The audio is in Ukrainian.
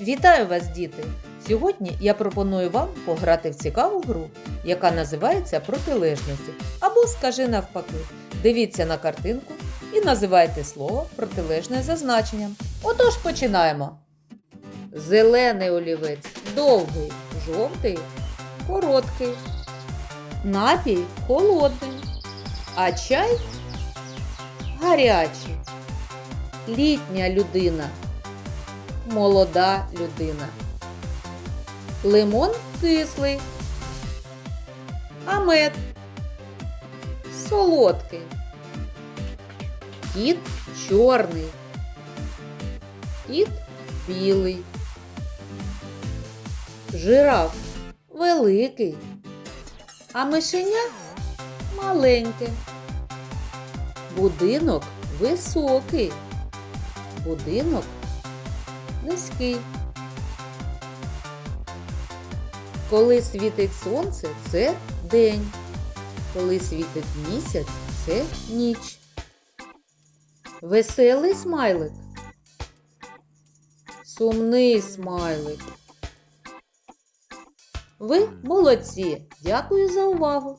Вітаю вас, діти! Сьогодні я пропоную вам пограти в цікаву гру, яка називається Протилежності або скажи навпаки. Дивіться на картинку і називайте слово протилежне за значенням. Отож починаємо. Зелений олівець довгий, жовтий, короткий. Напій холодний, а чай гарячий. Літня людина молода людина. Лимон кислий, а мед солодкий. Кіт чорний, кіт білий. Жираф великий, а мишеня маленьке. Будинок високий. Будинок низький. Коли світить сонце, це день. Коли світить місяць, це ніч. Веселий смайлик. Сумний смайлик. Ви молодці. Дякую за увагу.